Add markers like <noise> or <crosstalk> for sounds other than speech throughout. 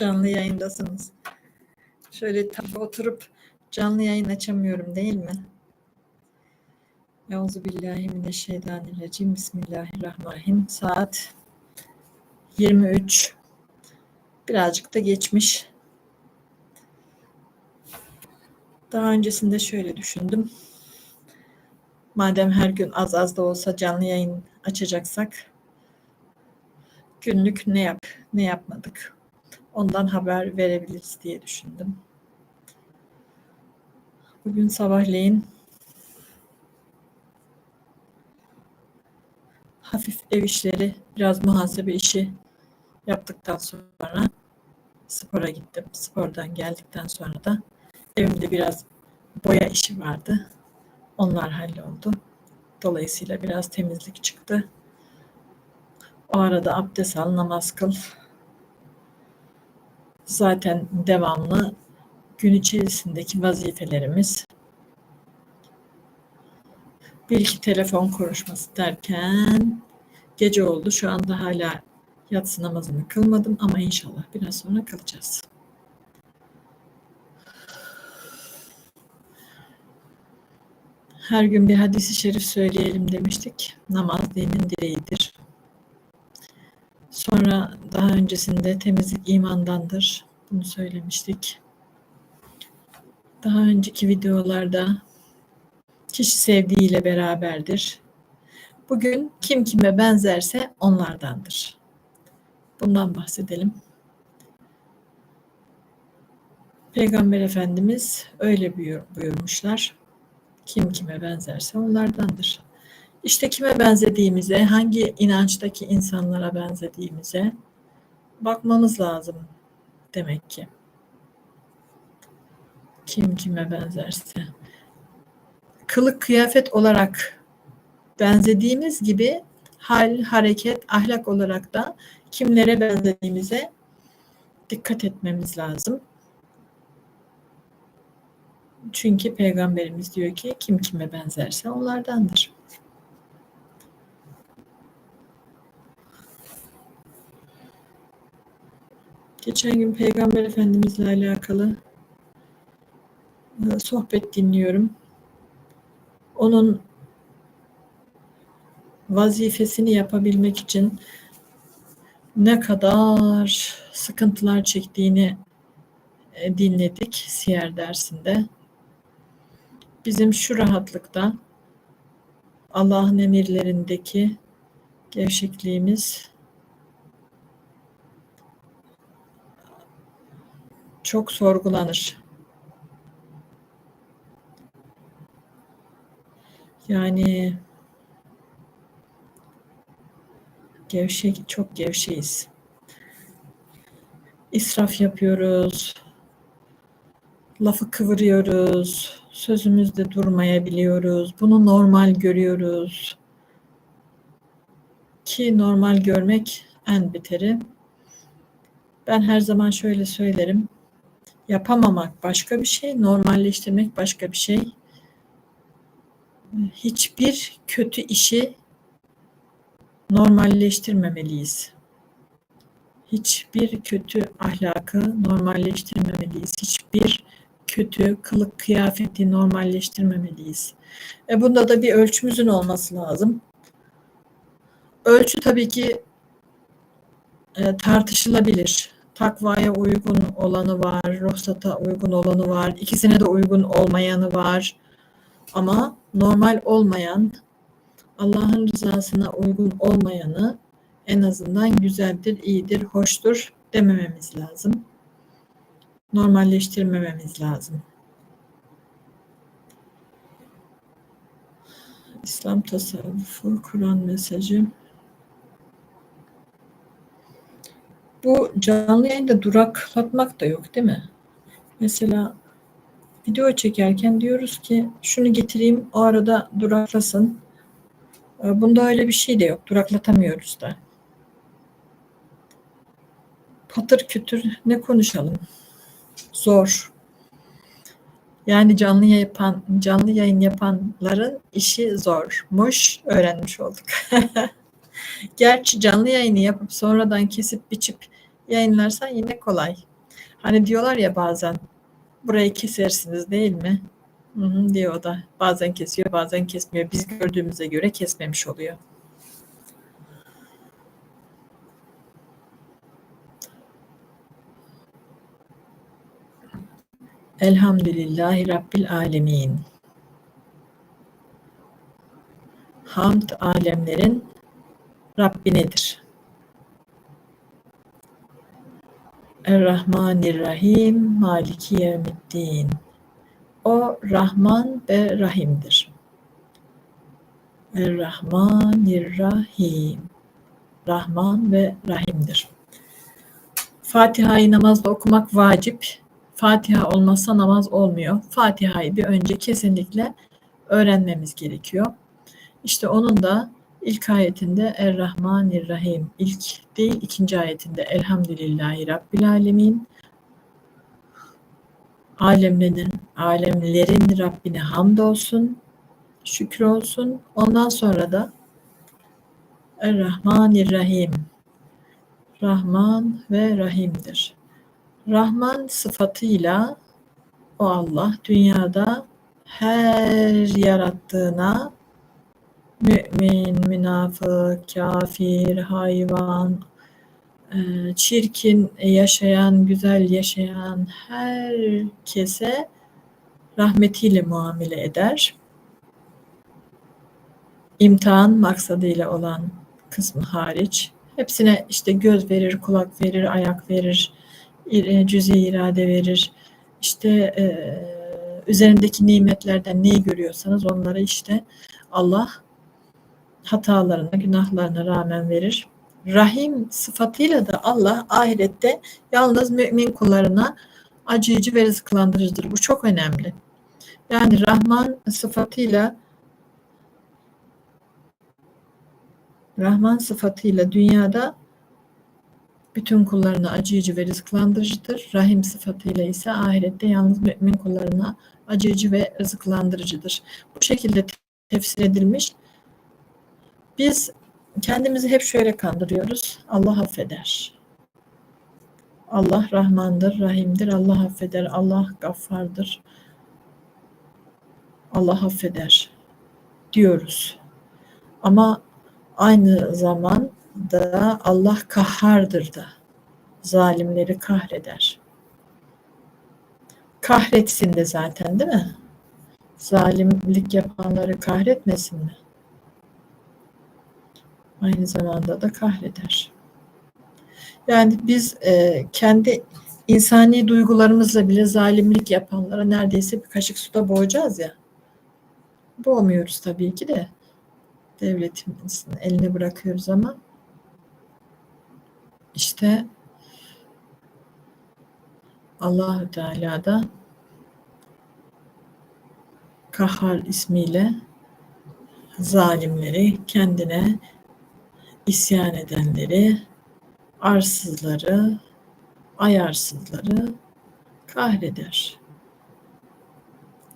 Canlı yayındasınız. Şöyle tabi oturup canlı yayın açamıyorum değil mi? Euzu billahi mineşşeytanirracim. Bismillahirrahmanirrahim. Saat 23. Birazcık da geçmiş. Daha öncesinde şöyle düşündüm. Madem her gün az az da olsa canlı yayın açacaksak günlük ne yap ne yapmadık ondan haber verebiliriz diye düşündüm. Bugün sabahleyin hafif ev işleri, biraz muhasebe işi yaptıktan sonra spora gittim. Spordan geldikten sonra da evimde biraz boya işi vardı. Onlar halloldu. Dolayısıyla biraz temizlik çıktı. O arada abdest al, namaz kıl. Zaten devamlı gün içerisindeki vazifelerimiz. Bir iki telefon konuşması derken gece oldu. Şu anda hala yatsı namazını kılmadım ama inşallah biraz sonra kılacağız. Her gün bir hadisi şerif söyleyelim demiştik. Namaz dinin direğidir. Sonra daha öncesinde temizlik imandandır. Bunu söylemiştik. Daha önceki videolarda kişi sevdiğiyle beraberdir. Bugün kim kime benzerse onlardandır. Bundan bahsedelim. Peygamber Efendimiz öyle buyurmuşlar. Kim kime benzerse onlardandır. İşte kime benzediğimize, hangi inançtaki insanlara benzediğimize bakmamız lazım demek ki. Kim kime benzerse. Kılık kıyafet olarak benzediğimiz gibi hal, hareket, ahlak olarak da kimlere benzediğimize dikkat etmemiz lazım. Çünkü peygamberimiz diyor ki kim kime benzerse onlardandır. Geçen gün Peygamber Efendimizle alakalı e, sohbet dinliyorum. Onun vazifesini yapabilmek için ne kadar sıkıntılar çektiğini e, dinledik siyer dersinde. Bizim şu rahatlıkta Allah'ın emirlerindeki gevşekliğimiz çok sorgulanır. Yani gevşek, çok gevşeyiz. İsraf yapıyoruz. Lafı kıvırıyoruz. Sözümüzde durmayabiliyoruz. Bunu normal görüyoruz. Ki normal görmek en beteri. Ben her zaman şöyle söylerim. Yapamamak başka bir şey, normalleştirmek başka bir şey. Hiçbir kötü işi normalleştirmemeliyiz. Hiçbir kötü ahlakı normalleştirmemeliyiz. Hiçbir kötü kılık kıyafeti normalleştirmemeliyiz. E bunda da bir ölçümüzün olması lazım. Ölçü tabii ki e, tartışılabilir takvaya uygun olanı var, ruhsata uygun olanı var, ikisine de uygun olmayanı var. Ama normal olmayan, Allah'ın rızasına uygun olmayanı en azından güzeldir, iyidir, hoştur demememiz lazım. Normalleştirmememiz lazım. İslam tasavvufu, Kur'an mesajı. Bu canlı yayında duraklatmak da yok değil mi? Mesela video çekerken diyoruz ki şunu getireyim o arada duraklasın. Ee, bunda öyle bir şey de yok. Duraklatamıyoruz da. Patır kütür ne konuşalım? Zor. Yani canlı yapan, canlı yayın yapanların işi zormuş öğrenmiş olduk. <laughs> Gerçi canlı yayını yapıp sonradan kesip biçip yayınlarsan yine kolay. Hani diyorlar ya bazen burayı kesersiniz değil mi? Hı hı, diyor o da. Bazen kesiyor bazen kesmiyor. Biz gördüğümüze göre kesmemiş oluyor. Elhamdülillahi Rabbil Alemin. Hamd alemlerin Rabbinedir. Errahmanirrahim Maliki Yevmiddin. O Rahman ve Rahim'dir. Errahmanirrahim. Rahman ve Rahim'dir. Fatiha'yı namazda okumak vacip. Fatiha olmazsa namaz olmuyor. Fatiha'yı bir önce kesinlikle öğrenmemiz gerekiyor. İşte onun da ilk ayetinde Er-Rahmanir-Rahim, ilk değil ikinci ayetinde Elhamdülillahi Rabbil Alemin, alemlerin, alemlerin Rabbine hamdolsun, şükür olsun. Ondan sonra da Er-Rahmanir-Rahim, Rahman ve Rahim'dir. Rahman sıfatıyla o Allah dünyada her yarattığına mümin, münafık, kafir, hayvan, e, çirkin yaşayan, güzel yaşayan herkese rahmetiyle muamele eder. İmtihan maksadıyla olan kısmı hariç hepsine işte göz verir, kulak verir, ayak verir, cüzi irade verir. İşte e, üzerindeki nimetlerden neyi görüyorsanız onları işte Allah hatalarına, günahlarına rağmen verir. Rahim sıfatıyla da Allah ahirette yalnız mümin kullarına acıyıcı ve rızıklandırıcıdır. Bu çok önemli. Yani Rahman sıfatıyla Rahman sıfatıyla dünyada bütün kullarına acıyıcı ve rızıklandırıcıdır. Rahim sıfatıyla ise ahirette yalnız mümin kullarına acıyıcı ve rızıklandırıcıdır. Bu şekilde tefsir edilmiş. Biz kendimizi hep şöyle kandırıyoruz. Allah affeder. Allah Rahmandır, Rahim'dir. Allah affeder. Allah Gaffardır. Allah affeder diyoruz. Ama aynı zamanda Allah kahhardır da. Zalimleri kahreder. Kahretsin de zaten değil mi? Zalimlik yapanları kahretmesin mi? Aynı zamanda da kahreder. Yani biz e, kendi insani duygularımızla bile zalimlik yapanlara neredeyse bir kaşık suda boğacağız ya. Boğmuyoruz tabii ki de. Devletimizin eline bırakıyoruz ama işte Allahü Teala da Kahhar ismiyle zalimleri kendine isyan edenleri, arsızları, ayarsızları kahreder.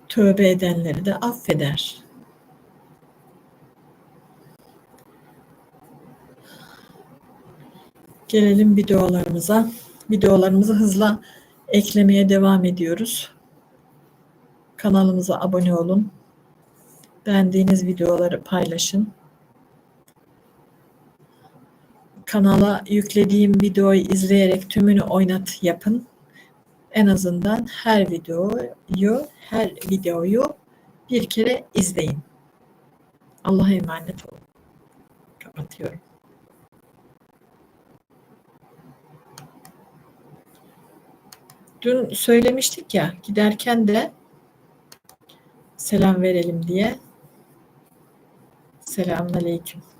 Tövbe edenleri de affeder. Gelelim videolarımıza. Videolarımızı hızla eklemeye devam ediyoruz. Kanalımıza abone olun. Beğendiğiniz videoları paylaşın kanala yüklediğim videoyu izleyerek tümünü oynat yapın. En azından her videoyu, her videoyu bir kere izleyin. Allah'a emanet olun. Kapatıyorum. Dün söylemiştik ya giderken de selam verelim diye. Selamun Aleyküm.